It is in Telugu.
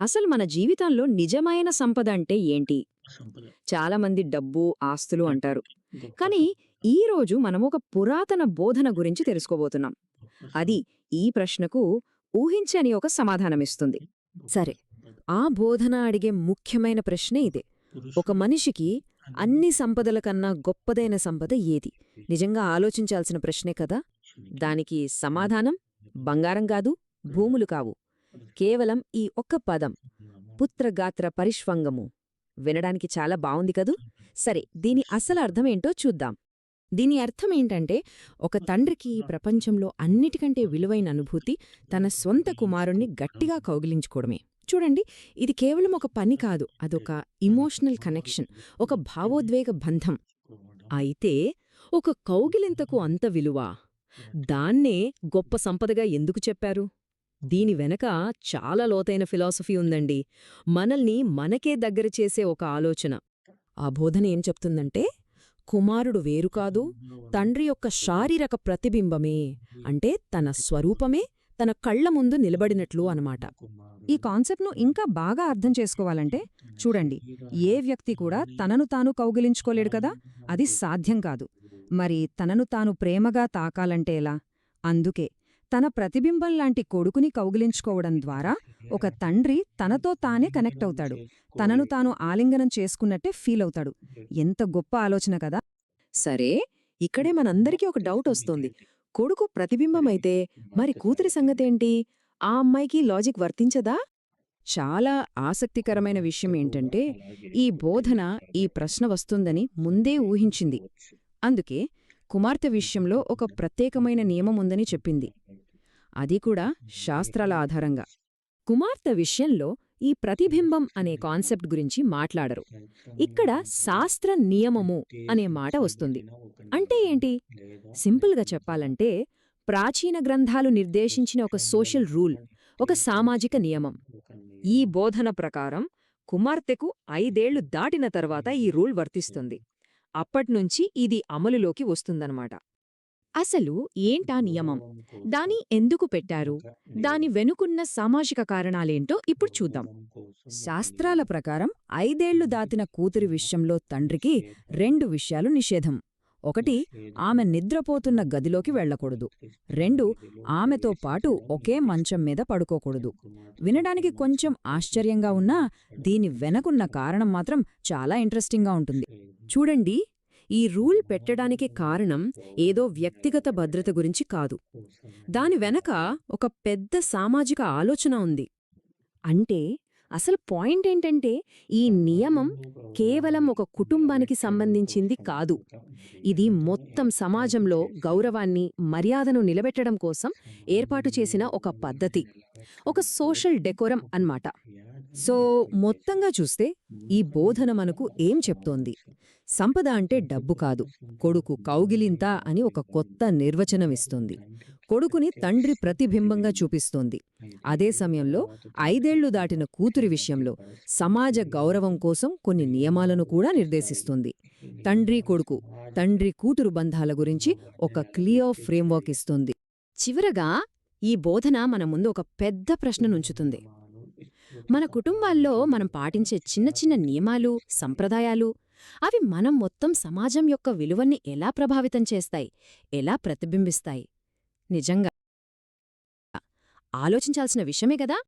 అసలు మన జీవితంలో నిజమైన సంపద అంటే ఏంటి? చాలామంది డబ్బు ఆస్తులు అంటారు. కానీ ఈ రోజు మనం ఒక పురాతన బోధన గురించి తెలుసుకోబోతున్నాం. అది ఈ ప్రశ్నకు ఊహించని ఒక సమాధానమిస్తుంది. సరే. ఆ బోధన అడిగే ముఖ్యమైన ప్రశ్నే ఇదే. ఒక మనిషికి అన్ని సంపదల కన్నా గొప్పదైన సంపద ఏది? నిజంగా ఆలోచించాల్సిన ప్రశ్నే కదా. దానికి సమాధానం బంగారం కాదు భూములు కావు. కేవలం ఈ ఒక్క పదం పుత్రగాత్ర పరిష్వంగము. వినడానికి చాలా బావుంది కదూ? సరే దీని అసలు అర్థమేంటో చూద్దాం. దీని అర్థమేంటంటే ఒక తండ్రికి ఈ ప్రపంచంలో అన్నిటికంటే విలువైన అనుభూతి తన సొంత కుమారుణ్ణి గట్టిగా కౌగిలించుకోవడమే. చూడండి ఇది కేవలం ఒక పని కాదు అదొక ఇమోషనల్ కనెక్షన్ ఒక భావోద్వేగ బంధం. అయితే ఒక కౌగిలింతకు అంత విలువ? దాన్నే గొప్ప సంపదగా ఎందుకు చెప్పారు? దీని వెనక చాలా లోతైన ఫిలాసఫీ ఉందండి. మనల్ని మనకే దగ్గర చేసే ఒక ఆలోచన. ఆ బోధన ఏం చెప్తుందంటే కుమారుడు వేరు కాదు తండ్రి యొక్క శారీరక ప్రతిబింబమే అంటే తన స్వరూపమే తన కళ్ళ ముందు నిలబడినట్లు అనమాట ఈ కాన్సెప్ట్ను ఇంకా బాగా అర్థం చేసుకోవాలంటే చూడండి ఏ వ్యక్తి కూడా తనను తాను కౌగిలించుకోలేడు కదా అది సాధ్యం కాదు. మరి తనను తాను ప్రేమగా తాకాలంటే ఎలా? అందుకే తన ప్రతిబింబం లాంటి కొడుకుని కౌగిలించుకోవడం ద్వారా ఒక తండ్రి తనతో తానే కనెక్ట్ అవుతాడు. తనను తాను ఆలింగనం చేసుకున్నట్టే ఫీల్ అవుతాడు. ఎంత గొప్ప ఆలోచన కదా! సరే ఇక్కడే మనందరికీ ఒక డౌట్ వస్తోంది. కొడుకు ప్రతిబింబమైతే మరి కూతురి సంగతేంటి? ఆ అమ్మాయికి లాజిక్ వర్తించదా? చాలా ఆసక్తికరమైన విషయం ఏంటంటే ఈ బోధన ఈ ప్రశ్న వస్తుందని ముందే ఊహించింది. అందుకే కుమార్తె విషయంలో ఒక ప్రత్యేకమైన నియమం ఉందని చెప్పింది. అది కూడా శాస్త్రాల ఆధారంగా. కుమార్తె విషయంలో ఈ ప్రతిబింబం అనే కాన్సెప్ట్ గురించి మాట్లాడరు. ఇక్కడ శాస్త్ర నియమము అనే మాట వస్తుంది. అంటే ఏంటి? సింపుల్గా చెప్పాలంటే ప్రాచీన గ్రంథాలు నిర్దేశించిన ఒక సోషల్ రూల్ ఒక సామాజిక నియమం. ఈ బోధన ప్రకారం కుమార్తెకు ఐదేళ్ళు దాటిన తర్వాత ఈ రూల్ వర్తిస్తుంది. అప్పట్నుంచి ఇది అమలులోకి వస్తుందన్నమాట. అసలు ఏంటా నియమం? దాని ఎందుకు పెట్టారు? దాని వెనుకున్న సామాజిక కారణాలేంటో ఇప్పుడు చూద్దాం. శాస్త్రాల ప్రకారం ఐదేళ్ళు దాటిన కూతురి విషయంలో తండ్రికి రెండు విషయాలు నిషేధం. ఒకటి ఆమె నిద్రపోతున్న గదిలోకి వెళ్ళకూడదు. రెండు ఆమెతో పాటు ఒకే మంచం మీద పడుకోకూడదు. వినడానికి కొంచెం ఆశ్చర్యంగా ఉన్నా దీని వెనకున్న కారణం మాత్రం చాలా ఇంట్రెస్టింగ్గా ఉంటుంది. చూడండి ఈ రూల్ పెట్టడానికి కారణం ఏదో వ్యక్తిగత భద్రత గురించి కాదు. దాని వెనక ఒక పెద్ద సామాజిక ఆలోచన ఉంది. అంటే అసలు పాయింట్ ఏంటంటే ఈ నియమం కేవలం ఒక కుటుంబానికి సంబంధించింది కాదు. ఇది మొత్తం సమాజంలో గౌరవాన్ని మర్యాదను నిలబెట్టడం కోసం ఏర్పాటు చేసిన ఒక పద్ధతి. ఒక సోషల్ డెకోరం అన్నమాట. సో మొత్తంగా చూస్తే ఈ బోధన మనకు ఏం చెప్తోంది? సంపద అంటే డబ్బు కాదు కొడుకు కౌగిలింత అని ఒక కొత్త నిర్వచనం ఇస్తుంది. కొడుకుని తండ్రి ప్రతిబింబంగా చూపిస్తోంది. అదే సమయంలో ఐదేళ్ళు దాటిన కూతురి విషయంలో సమాజ గౌరవం కోసం కొన్ని నియమాలను కూడా నిర్దేశిస్తుంది. తండ్రి కొడుకు తండ్రి కూతురు బంధాల గురించి ఒక క్లియర్ ఫ్రేమ్వర్క్ ఇస్తుంది. చివరగా ఈ బోధన మన ముందు ఒక పెద్ద ప్రశ్ననుంచుతుంది మన కుటుంబాల్లో మనం పాటించే చిన్న చిన్న నియమాలు సంప్రదాయాలు అవి మనం మొత్తం సమాజం యొక్క విలువల్ని ఎలా ప్రభావితం చేస్తాయి ఎలా ప్రతిబింబిస్తాయి? నిజంగా ఆలోచించాల్సిన విషయమే గదా